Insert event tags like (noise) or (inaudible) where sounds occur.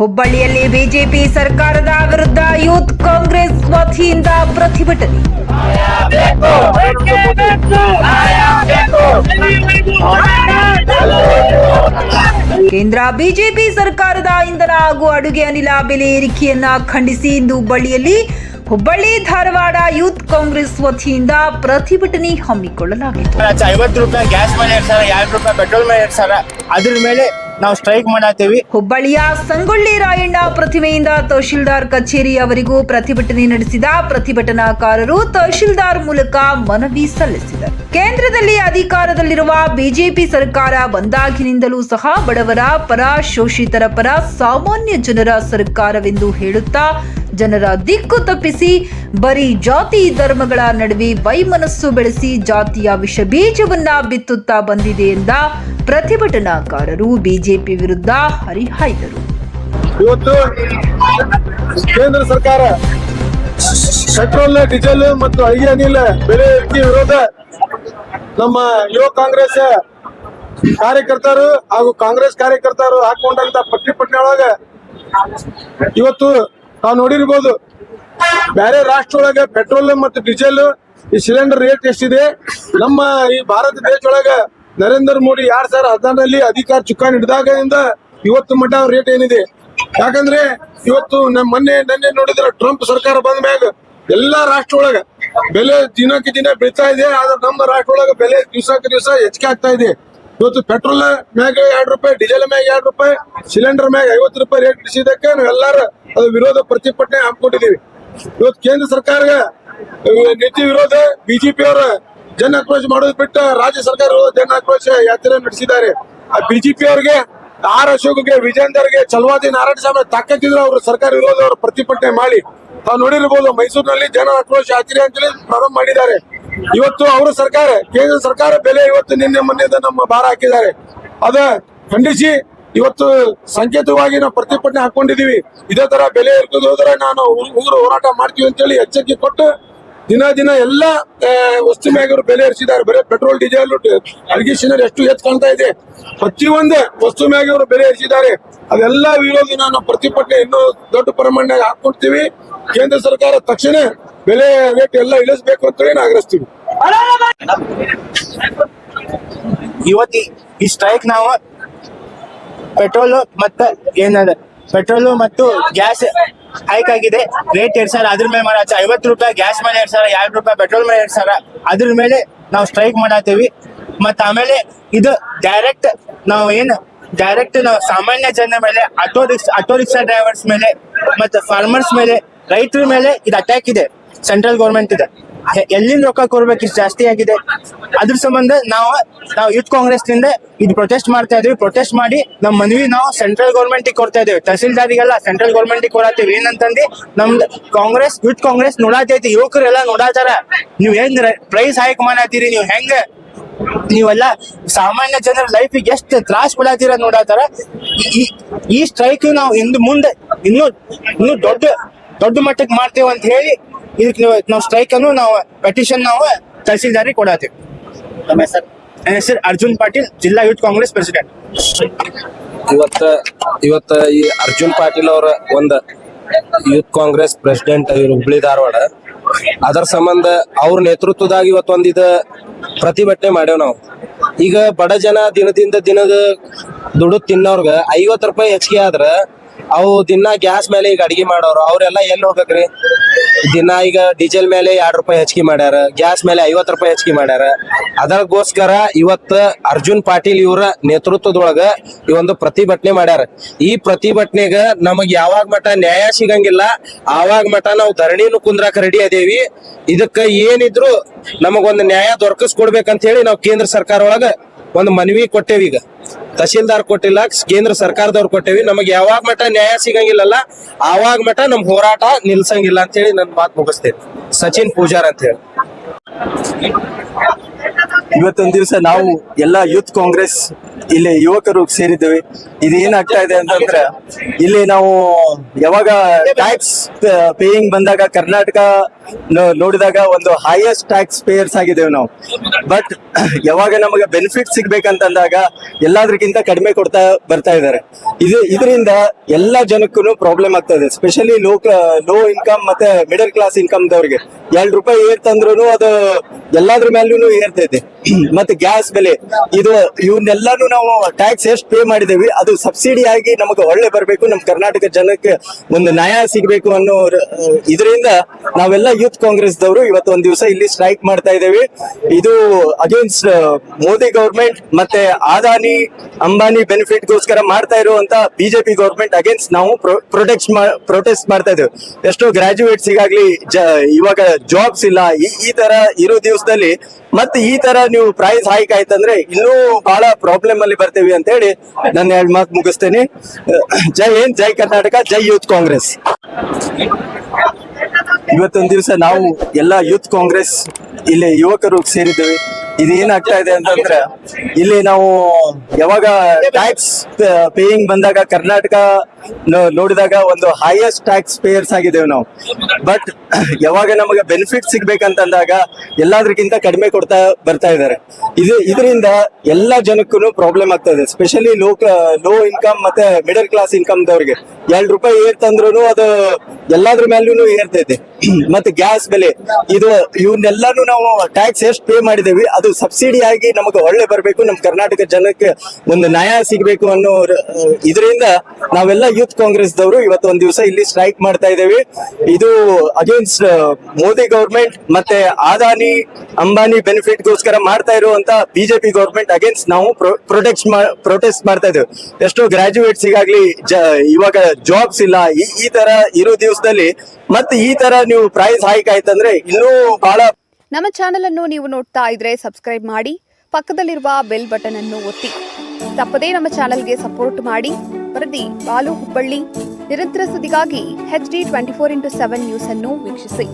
ಹುಬ್ಬಳ್ಳಿಯಲ್ಲಿ ಬಿಜೆಪಿ ಸರ್ಕಾರದ ವಿರುದ್ಧ ಯೂತ್ ಕಾಂಗ್ರೆಸ್ ವತಿಯಿಂದ ಪ್ರತಿಭಟನೆ. ಕೇಂದ್ರ ಬಿಜೆಪಿ ಸರ್ಕಾರದ ಇಂಧನ ಹಾಗೂ ಅಡುಗೆ ಅನಿಲ ಬೆಲೆ ಏರಿಕೆಯನ್ನ ಖಂಡಿಸಿ ಇಂದು ಹುಬ್ಬಳ್ಳಿಯಲ್ಲಿ ಹುಬ್ಬಳ್ಳಿ ಧಾರವಾಡ ಯೂತ್ ಕಾಂಗ್ರೆಸ್ ವತಿಯಿಂದ ಪ್ರತಿಭಟನೆ ಹಮ್ಮಿಕೊಳ್ಳಲಾಗಿತ್ತು. ಐವತ್ತು ರೂಪಾಯಿ ಗ್ಯಾಸ್ ಮೇಲೆ ಎರಡ್ ರೂಪಾಯಿ ಪೆಟ್ರೋಲ್ ಮೇಲೆ ಅದ್ರ ಮೇಲೆ ನಾವು ಸ್ಟ್ರೈಕ್ ಮಾಡತ್ತೀವಿ ಹುಬ್ಬಳ್ಳಿಯ ಸಂಗೊಳ್ಳಿ ರಾಯಣ್ಣ ಪ್ರತಿಮೆಯಿಂದ ತಹಶೀಲ್ದಾರ್ ಕಚೇರಿಯವರೆಗೂ ಪ್ರತಿಭಟನೆ ನಡೆಸಿದ ಪ್ರತಿಭಟನಾಕಾರರು ತಹಶೀಲ್ದಾರ್ ಮೂಲಕ ಮನವಿ ಸಲ್ಲಿಸಿದರು. ಕೇಂದ್ರದಲ್ಲಿ ಅಧಿಕಾರದಲ್ಲಿರುವ ಬಿಜೆಪಿ ಸರ್ಕಾರ ಬಂದಾಗಿನಿಂದಲೂ ಸಹ ಬಡವರ ಪರ ಶೋಷಿತರ ಪರ ಸಾಮಾನ್ಯ ಜನರ ಸರ್ಕಾರವೆಂದು ಹೇಳುತ್ತಾ ಜನರ ದಿಕ್ಕು ತಪ್ಪಿಸಿ, ಬರೀ ಜಾತಿ ಧರ್ಮಗಳ ನಡುವೆ ವೈಮನಸ್ಸು ಬೆಳೆಸಿ ಜಾತಿಯ ವಿಷ ಬೀಜವನ್ನ ಬಿತ್ತುತ್ತಾ ಬಂದಿದೆ ಎಂದ ಪ್ರತಿಭಟನಾಕಾರರು ಬಿಜೆಪಿ ವಿರುದ್ಧ ಹರಿಹಾಯ್ದರು. ಇವತ್ತು ಕೇಂದ್ರ ಸರ್ಕಾರ ಪೆಟ್ರೋಲ್, ಡೀಸೆಲ್ ಮತ್ತು ಅಡುಗೆ ಅನಿಲ ಬೆಲೆ ವಿರೋಧ ನಮ್ಮ ಯುವ ಕಾಂಗ್ರೆಸ್ ಕಾರ್ಯಕರ್ತರು ಹಾಗೂ ಕಾಂಗ್ರೆಸ್ ಕಾರ್ಯಕರ್ತರು ಹಾಕೊಂಡಂತ ಪ್ರತಿಭಟನೆ ಒಳಗ ಇವತ್ತು ನಾವು ನೋಡಿರ್ಬೋದು. ಬೇರೆ ರಾಷ್ಟ್ರ ಒಳಗೆ ಪೆಟ್ರೋಲ್ ಮತ್ತು ಡೀಸೆಲ್ ಈ ಸಿಲಿಂಡರ್ ರೇಟ್ ಎಷ್ಟಿದೆ? ನಮ್ಮ ಈ ಭಾರತ ದೇಶ ಒಳಗ ನರೇಂದ್ರ ಮೋದಿ ಎರಡ್ ಸಾವಿರದ ಹದಿನಾರಲ್ಲಿ ಅಧಿಕಾರ ಚುಕ್ಕಾಣಿ ಹಿಡಿದಾಗಿಂದ ಇವತ್ತು ಮಟ್ಟ ರೇಟ್ ಏನಿದೆ? ಯಾಕಂದ್ರೆ ಇವತ್ತು ನಮ್ಮ ಮೊನ್ನೆ, ನನ್ನೆ ನೋಡಿದ್ರೆ ಟ್ರಂಪ್ ಸರ್ಕಾರ ಬಂದ ಮ್ಯಾಗ ಎಲ್ಲಾ ರಾಷ್ಟ್ರ ಒಳಗ ಬೆಲೆ ದಿನಕ್ಕೆ ದಿನ ಬೀಳ್ತಾ ಇದೆ, ಆದ್ರೆ ನಮ್ಮ ರಾಷ್ಟ್ರ ಒಳಗ ಬೆಲೆ ದಿವಸಕ್ಕೆ ದಿವಸ ಹೆಚ್ಚಿಗೆ ಆಗ್ತಾ ಇದೆ. ಇವತ್ತು ಪೆಟ್ರೋಲ್ ಮ್ಯಾಗ ಎರಡು ರೂಪಾಯಿ, ಡೀಸೆಲ್ ಮ್ಯಾಗ ಎರಡ್ ರೂಪಾಯಿ, ಸಿಲಿಂಡರ್ ಮ್ಯಾಗ ಐವತ್ತು ರೂಪಾಯಿ ರೇಟ್ ಇಡಿಸಿದಕ್ಕೆ ನಾವೆಲ್ಲಾರು ಅದು ವಿರೋಧ ಪ್ರತಿಭಟನೆ ಹಾಕೊಂಡಿದೀವಿ ಇವತ್ತು ಕೇಂದ್ರ ಸರ್ಕಾರ ನೀತಿ ವಿರೋಧ, ಬಿಜೆಪಿ ಅವರ ಜನ ಆಕ್ರೋಶ ಮಾಡೋದು ಬಿಟ್ಟು ರಾಜ್ಯ ಸರ್ಕಾರ ಜನ ಆಕ್ರೋಶ ಯಾತ್ರೆ ನಡೆಸಿದ್ದಾರೆ. ಆ ಬಿಜೆಪಿ ಅವರಿಗೆ, ಆರ್ ಅಶೋಕ್ಗೆ ವಿಜೇಂದರ್ಗೆ ಚಲವಾದಿ ನಾರಾಯಣ ಸ್ವಾಮಿ ತಾಕತ್ತಿದ್ರು ಅವರು ಸರ್ಕಾರ ವಿರೋಧ ಅವರು ಪ್ರತಿಭಟನೆ ಮಾಡಿ. ತಾವು ನೋಡಿರ್ಬೋದು ಮೈಸೂರಿನಲ್ಲಿ ಜನ ಆಕ್ರೋಶ ಯಾತ್ರೆ ಅಂತೇಳಿ ಪ್ರಾರಂಭ ಮಾಡಿದ್ದಾರೆ. ಇವತ್ತು ಅವರ ಸರ್ಕಾರ, ಕೇಂದ್ರ ಸರ್ಕಾರ ಬೆಲೆ ಇವತ್ತು ನಿನ್ನೆ ಮೊನ್ನೆದ ನಮ್ಮ ಭಾರ ಹಾಕಿದ್ದಾರೆ. ಅದ ಖಂಡಿಸಿ ಇವತ್ತು ಸಂಕೇತವಾಗಿ ನಾವು ಪ್ರತಿಭಟನೆ ಹಾಕೊಂಡಿದೀವಿ ಇದೇ ತರ ಬೆಲೆ ಇರ್ತದೆ ಹೋದ್ರೆ ನಾನು ಉಗ್ರ ಹೋರಾಟ ಮಾಡ್ತೀವಿ ಅಂತೇಳಿ ಎಚ್ಚರಿಕೆ ಕೊಟ್ಟು ದಿನ ದಿನ ಎಲ್ಲ ವಸ್ತು ಮ್ಯಾಗರು ಬೆಲೆ ಏರಿಸಿದ್ದಾರೆ. ಬರೀ ಪೆಟ್ರೋಲ್, ಡೀಸೆಲ್ ಸಿಲಿಂಡರ್ ಎಷ್ಟು ಹೆಚ್ಚು ಕಾಣ್ತಾ ಇದೆ. ಪ್ರತಿಯೊಂದೇ ವಸ್ತು ಮ್ಯಾಗವರು ಬೆಲೆ ಏರಿಸಿದ್ದಾರೆ. ಅದೆಲ್ಲ ವಿರೋಧಿ ನಾವು ಪ್ರತಿಭಟನೆ ಇನ್ನೂ ದೊಡ್ಡ ಪ್ರಮಾಣದಾಗ ಹಾಕೊಡ್ತೀವಿ ಕೇಂದ್ರ ಸರ್ಕಾರ ತಕ್ಷಣ ಬೆಲೆ ರೇಟ್ ಎಲ್ಲ ಇಳಿಸ್ಬೇಕು ಅಂತೇಳಿ ನಾವು ಆಗ್ರಹಿಸ್ತೀವಿ. ಇವತ್ತು ಈ ಸ್ಟ್ರೈಕ್ ನಾವು ಪೆಟ್ರೋಲ್ ಮತ್ತೆ ಏನದ, ಪೆಟ್ರೋಲ್ ಮತ್ತು ಗ್ಯಾಸ್ ಹೈಕ್ ಆಗಿದೆ. ರೇಟ್ ಎರಡ್ ಸಾವಿರ ಅದ್ರ ಮೇಲೆ ಮಾಡಾಚ ಐವತ್ತು ರೂಪಾಯಿ ಗ್ಯಾಸ್ ಮೇಲೆ ಎರಡ್ ಸಾವಿರ ಎರಡು ರೂಪಾಯಿ ಪೆಟ್ರೋಲ್ ಮೇಲೆ ಎರಡ್ ಸಾವಿರ ಅದ್ರ ಮೇಲೆ ನಾವು ಸ್ಟ್ರೈಕ್ ಮಾಡತ್ತೀವಿ ಮತ್ತ ಆಮೇಲೆ ಇದು ಡೈರೆಕ್ಟ್ ನಾವು ಏನು ಡೈರೆಕ್ಟ್ ನಾವು ಸಾಮಾನ್ಯ ಜನ ಮೇಲೆ auto rickshaw auto rickshaw drivers ಮೇಲೆ, ಮತ್ತೆ ಫಾರ್ಮರ್ಸ್ ಮೇಲೆ, ರೈತರ ಮೇಲೆ ಇದು ಅಟ್ಯಾಕ್ ಇದೆ. ಸೆಂಟ್ರಲ್ ಗೌರ್ಮೆಂಟ್ ಇದೆ. ಎಲ್ಲಿಂದ ರೊಕ್ಕ ಕೊಡ್ಬೇಕು ಇಷ್ಟು ಜಾಸ್ತಿ ಆಗಿದೆ? ಅದ್ರ ಸಂಬಂಧ ನಾವು ನಾವು ಯೂತ್ ಕಾಂಗ್ರೆಸ್ನಿಂದ ಇದು ಪ್ರೊಟೆಸ್ಟ್ ಮಾಡ್ತಾ ಇದೀವಿ. ಪ್ರೊಟೆಸ್ಟ್ ಮಾಡಿ ನಮ್ಮ ಮನವಿ ನಾವು ಸೆಂಟ್ರಲ್ ಗೌರ್ಮೆಂಟ್ ಕೊಡ್ತಾ ಇದೀವಿ. ತಹಸೀಲ್ದಾರಿಗೆಲ್ಲ ಸೆಂಟ್ರಲ್ ಗೌರ್ಮೆಂಟ್ ಕೊಡತ್ತೀವಿ. ಏನಂತಂದಿ, ನಮ್ದು ಕಾಂಗ್ರೆಸ್, ಯೂತ್ ಕಾಂಗ್ರೆಸ್ ನೋಡಾತೈತಿ ಯುವಕರೆಲ್ಲ ನೋಡಾತಾರ. ನೀವ್ ಹೆಂಗ್ ಪ್ರೈಸ್ ಹೈಕ್ ಮಾಡತ್ತೀರಿ ನೀವು ಹೆಂಗ? ನೀವೆಲ್ಲ ಸಾಮಾನ್ಯ ಜನರ ಲೈಫಿಗೆ ಎಷ್ಟು ತ್ರಾಸ್ ಕೊಡತ್ತೀರ ನೋಡಾತಾರ. ಈ ಸ್ಟ್ರೈಕ್ ನಾವು ಇಂದು ಮುಂದೆ ಇನ್ನೂ ಇನ್ನೂ ದೊಡ್ಡ ದೊಡ್ಡ ಮಟ್ಟಕ್ಕೆ ಮಾಡ್ತೇವೆ ಅಂತ ಹೇಳಿ ಇದಕ್ಕೆ ನಾವು- ನಾವು ಸ್ಟ್ರೈಕ್ ಅನ್ನು ನಾವು ಪೆಟಿಷನ್ ನಾವು ತಹಸೀಲ್ದಾರಿಗೆ ಕೊಡತ್ತೀವಿ ನಮ್ಮ ಹೆಸರು? ನನ್ನ ಹೆಸರು ಅರ್ಜುನ್ ಪಾಟೀಲ್ ಜಿಲ್ಲಾ ಯೂತ್ ಕಾಂಗ್ರೆಸ್ ಪ್ರೆಸಿಡೆಂಟ್ ಇವತ್ತ ಇವತ್ತ ಈ ಅರ್ಜುನ್ ಪಾಟೀಲ್ ಅವರ ಒಂದು ಯೂತ್ ಕಾಂಗ್ರೆಸ್ ಪ್ರೆಸಿಡೆಂಟ್ ಇವರು ಹುಬ್ಳಿ ಧಾರವಾಡ. ಅದರ ಸಂಬಂಧ ಅವ್ರ ನೇತೃತ್ವದಾಗ ಇವತ್ತೊಂದಿದ ಇದ ಪ್ರತಿಭಟನೆ ಮಾಡೇವ್ ನಾವು. ಈಗ ಬಡ ಜನ ದಿನದಿಂದ ದಿನದ ದುಡ್ಡು ತಿನ್ನೋರ್ಗ ಐವತ್ ರೂಪಾಯಿ ಹೆಚ್ಚಿಗೆ ಆದ್ರ ಅವು ದಿನ ಗ್ಯಾಸ್ ಮೇಲೆ ಈಗ ಅಡಿಗೆ ಮಾಡೋರು. ಅವರೆಲ್ಲ ಎಲ್ಲಿ ಹೋಗ್ಬೇಕ್ರಿ? ದಿನ ಈಗ ಡೀಸೆಲ್ ಮೇಲೆ ಎರಡು ರೂಪಾಯಿ ಹೆಚ್ಚಿಗೆ ಮಾಡ್ಯಾರ. ಗ್ಯಾಸ್ ಮೇಲೆ ಐವತ್ ರೂಪಾಯಿ ಹೆಚ್ಚಿಗೆ ಮಾಡ್ಯಾರ. ಅದಕ್ಕೋಸ್ಕರ ಇವತ್ತು ಅರ್ಜುನ್ ಪಾಟೀಲ್ ಇವರ ನೇತೃತ್ವದೊಳಗ ಈ ಒಂದು ಪ್ರತಿಭಟನೆ ಮಾಡ್ಯಾರ. ಈ ಪ್ರತಿಭಟನೆಗ ನಮಗ್ ಯಾವಾಗ ಮಠ ನ್ಯಾಯ ಸಿಗಂಗಿಲ್ಲ, ಆವಾಗ ಮಠ ನಾವು ಧರಣಿನು ಕುಂದ್ರಾಕ ರೆಡಿ ಅದೇವಿ. ಇದಕ್ಕ ಏನಿದ್ರು ನಮಗೊಂದು ನ್ಯಾಯ ದೊರಕಿಸ್ಕೊಡ್ಬೇಕಂತ ಹೇಳಿ ನಾವು ಕೇಂದ್ರ ಸರ್ಕಾರ ಒಳಗ ಒಂದು ಮನವಿ ಕೊಟ್ಟೇವಿ ಈಗ. ತಹಶೀಲ್ದಾರ್ ಕೊಟ್ಟಿಲ್ಲ, ಕೇಂದ್ರ ಸರ್ಕಾರದವ್ರು ಕೊಟ್ಟೇವಿ. ನಮಗೆ ಯಾವಾಗ ಮಟ ನ್ಯಾಯ ಸಿಗಂಗಿಲ್ಲಲ್ಲ, ಆವಾಗ ಮಠ ನಮ್ ಹೋರಾಟ ನಿಲ್ಸಂಗಿಲ್ಲ ಅಂತ ಹೇಳಿ ನನ್ ಮಾತು ಮುಗಿಸ್ತೇನೆ. ಸಚಿನ್ ಪೂಜಾರ್ ಅಂತ ಹೇಳಿ. ಇವತ್ತೊಂದು ದಿವಸ ನಾವು ಎಲ್ಲ ಯೂತ್ ಕಾಂಗ್ರೆಸ್, ಇಲ್ಲಿ ಯುವಕರು ಸೇರಿದ್ದೇವೆ. ಇದು ಏನಾಗ್ತಾ ಇದೆ ಅಂತಂದ್ರೆ, ಇಲ್ಲಿ ನಾವು ಯಾವಾಗ ಟ್ಯಾಕ್ಸ್ ಪೇಯಿಂಗ್ ಬಂದಾಗ ಕರ್ನಾಟಕ ನೋಡಿದಾಗ ಒಂದು ಹೈಯೆಸ್ಟ್ ಟ್ಯಾಕ್ಸ್ ಪೇಯರ್ಸ್ ಆಗಿದ್ದೇವೆ ನಾವು. ಬಟ್ ಯಾವಾಗ ನಮಗೆ ಬೆನಿಫಿಟ್ ಸಿಗ್ಬೇಕಂತಂದಾಗ ಎಲ್ಲದಕ್ಕಿಂತ ಕಡಿಮೆ ಕೊಡ್ತಾ ಬರ್ತಾ ಇದ್ದಾರೆ. ಇದು, ಇದರಿಂದ ಎಲ್ಲ ಜನಕ್ಕೂ ಪ್ರಾಬ್ಲಮ್ ಆಗ್ತಾ ಇದೆ. ಸ್ಪೆಷಲಿ ಲೋ ಲೋ ಇನ್ಕಮ್ ಮತ್ತೆ ಮಿಡಲ್ ಕ್ಲಾಸ್ ಇನ್ಕಮ್ ದವರಿಗೆ. ಎರಡು ರೂಪಾಯಿ ಏರ್ತಂದ್ರು ಅದು ಎಲ್ಲಾದ್ರ ಮೇಲೂ ಏರ್ತೈತೆ (clears throat) ಮತ್ತೆ ಗ್ಯಾಸ್ ಬೆಲೆ. ಇದು ಇವನ್ನೆಲ್ಲಾನು ನಾವು ಟ್ಯಾಕ್ಸ್ ಎಷ್ಟು ಪೇ ಮಾಡಿದೇವಿ, ಅದು ಸಬ್ಸಿಡಿ ಆಗಿ ನಮಗೆ ಒಳ್ಳೆ ಬರಬೇಕು ನಮ್ಮ ಕರ್ನಾಟಕ ಜನಕ್ಕೆ ಒಂದು ನ್ಯಾಯ ಸಿಗಬೇಕು ಅನ್ನೋ ಇದರಿಂದ ನಾವೆಲ್ಲ ಯೂತ್ ಕಾಂಗ್ರೆಸ್ ದವರು ಇವತ್ತು ಒಂದ್ ದಿವಸ ಇಲ್ಲಿ ಸ್ಟ್ರೈಕ್ ಮಾಡ್ತಾ ಇದ್ದೇವೆ. ಇದು ಅಗೇನ್ಸ್ಟ್ ಮೋದಿ ಗೌರ್ಮೆಂಟ್ ಮತ್ತೆ ಅದಾನಿ ಅಂಬಾನಿ ಬೆನಿಫಿಟ್ ಗೋಸ್ಕರ ಮಾಡ್ತಾ ಇರುವಂತ ಬಿಜೆಪಿ ಗೌರ್ಮೆಂಟ್ ಅಗೇನ್ಸ್ಟ್ ನಾವು ಪ್ರೊಟೆಕ್ಟ್ ಪ್ರೊಟೆಸ್ಟ್ ಮಾಡ್ತಾ ಇದ್ದೇವೆ. ಎಷ್ಟೋ ಗ್ರಾಜುಯೇಟ್ಸ್ ಈಗಾಗ್ಲಿ ಇವಾಗ ಜಾಬ್ಸ್ ಇಲ್ಲ. ಈ ತರ ಇರೋ ದಿವಸದಲ್ಲಿ ಮತ್ತೆ ಈ ತರ ನೀವು ಪ್ರೈಸ್ ಹೈಕ್ ಆಯ್ತಂದ್ರೆ ಇನ್ನೂ ಬಹಳ ಪ್ರಾಬ್ಲಮ್ ಅಲ್ಲಿ ಬರ್ತೇವೆ ಅಂತ ಹೇಳಿ ನನ್ನ ಎರಡು ಮಾತು ಮುಗಿಸ್ತೇನೆ. ಜೈ ಹಿಂದ್, ಜೈ ಕರ್ನಾಟಕ, ಜೈ ಯೂತ್ ಕಾಂಗ್ರೆಸ್. ಇವತ್ತೊಂದ್ ದಿವಸ ನಾವು ಎಲ್ಲ ಯೂತ್ ಕಾಂಗ್ರೆಸ್, ಇಲ್ಲಿ ಯುವಕರು ಸೇರಿದ್ದೇವೆ. ಇದು ಏನಾಗ್ತಾ ಇದೆ ಅಂತಂದ್ರೆ, ಇಲ್ಲಿ ನಾವು ಯಾವಾಗ ಟ್ಯಾಕ್ಸ್ ಪೇಯಿಂಗ್ ಬಂದಾಗ ಕರ್ನಾಟಕ ನೋಡಿದಾಗ ಒಂದು ಹೈಯೆಸ್ಟ್ ಟ್ಯಾಕ್ಸ್ ಪೇಯರ್ಸ್ ಆಗಿದ್ದೇವೆ ನಾವು. ಬಟ್ ಯಾವಾಗ ನಮಗೆ ಬೆನಿಫಿಟ್ ಸಿಗ್ಬೇಕಂತಂದಾಗ ಎಲ್ಲಾದ್ರಕ್ಕಿಂತ ಕಡಿಮೆ ಕೊಡ್ತಾ ಬರ್ತಾ ಇದ್ದಾರೆ. ಇದು ಇದರಿಂದ ಎಲ್ಲ ಜನಕ್ಕೂ ಪ್ರಾಬ್ಲಮ್ ಆಗ್ತದೆ. ಸ್ಪೆಷಲಿ ಲೋ ಲೋ ಇನ್ಕಮ್ ಮತ್ತೆ ಮಿಡಲ್ ಕ್ಲಾಸ್ ಇನ್ಕಮ್ ದವ್ರಿಗೆ. ಎರಡು ರೂಪಾಯಿ ಏರ್ತಂದ್ರೂ ಅದು ಎಲ್ಲಾದ್ರ ಮೇಲೂ ಏರ್ತೈತೆ. (clears throat) ಮತ್ತೆ ಗ್ಯಾಸ್ ಬೆಲೆ. ಇದು ಇವನ್ನೆಲ್ಲಾನು ನಾವು ಟ್ಯಾಕ್ಸ್ ಎಷ್ಟು ಪೇ ಮಾಡಿದೇವಿ, ಅದು ಸಬ್ಸಿಡಿ ಆಗಿ ನಮಗೆ ಒಳ್ಳೆ ಬರಬೇಕು. ನಮ್ಮ ಕರ್ನಾಟಕ ಜನಕ್ಕೆ ಒಂದು ನ್ಯಾಯ ಸಿಗಬೇಕು ಅನ್ನೋ ಇದರಿಂದ ನಾವೆಲ್ಲ ಯೂತ್ ಕಾಂಗ್ರೆಸ್ ದವರು ಇವತ್ತು ಒಂದ್ ದಿವಸ ಇಲ್ಲಿ ಸ್ಟ್ರೈಕ್ ಮಾಡ್ತಾ ಇದ್ದೇವೆ. ಇದು ಅಗೇನ್ಸ್ಟ್ ಮೋದಿ ಗೌರ್ಮೆಂಟ್ ಮತ್ತೆ ಅದಾನಿ ಅಂಬಾನಿ ಬೆನಿಫಿಟ್ ಗೋಸ್ಕರ ಮಾಡ್ತಾ ಇರುವಂತ ಬಿಜೆಪಿ ಗೌರ್ಮೆಂಟ್ ಅಗೇನ್ಸ್ಟ್ ನಾವು ಪ್ರೊಟೆಕ್ಟ್ ಪ್ರೊಟೆಸ್ಟ್ ಮಾಡ್ತಾ ಇದ್ದೇವೆ. ಎಷ್ಟೋ ಗ್ರಾಜುಯೇಟ್ಸ್ ಈಗಾಗ್ಲಿ ಇವಾಗ ಜಾಬ್ಸ್ ಇಲ್ಲ. ಈ ತರ ಇರೋ ದಿವಸದಲ್ಲಿ ಮತ್ತೆ ಈ ತರ ನೀವು ಪ್ರೈಸ್ ಹೈಕ್ ಆಯ್ತಂದ್ರೆ ಇನ್ನೂ ಬಹಳ ನಮ್ಮ ಚಾನೆಲ್ ಅನ್ನು ನೀವು ನೋಡ್ತಾ ಇದ್ರೆ ಸಬ್ಸ್ಕ್ರೈಬ್ ಮಾಡಿ, ಪಕ್ಕದಲ್ಲಿರುವ ಬೆಲ್ ಬಟನ್ ಅನ್ನು ಒತ್ತಿ. ತಪ್ಪದೇ ನಮ್ಮ ಚಾನೆಲ್ಗೆ ಸಪೋರ್ಟ್ ಮಾಡಿ. ವರದಿ ಬಾಲು ಹುಬ್ಬಳ್ಳಿ. ನಿರಂತರ ಸುದ್ದಿಗಾಗಿ H D twenty four into seven news ಅನ್ನು ವೀಕ್ಷಿಸಿ.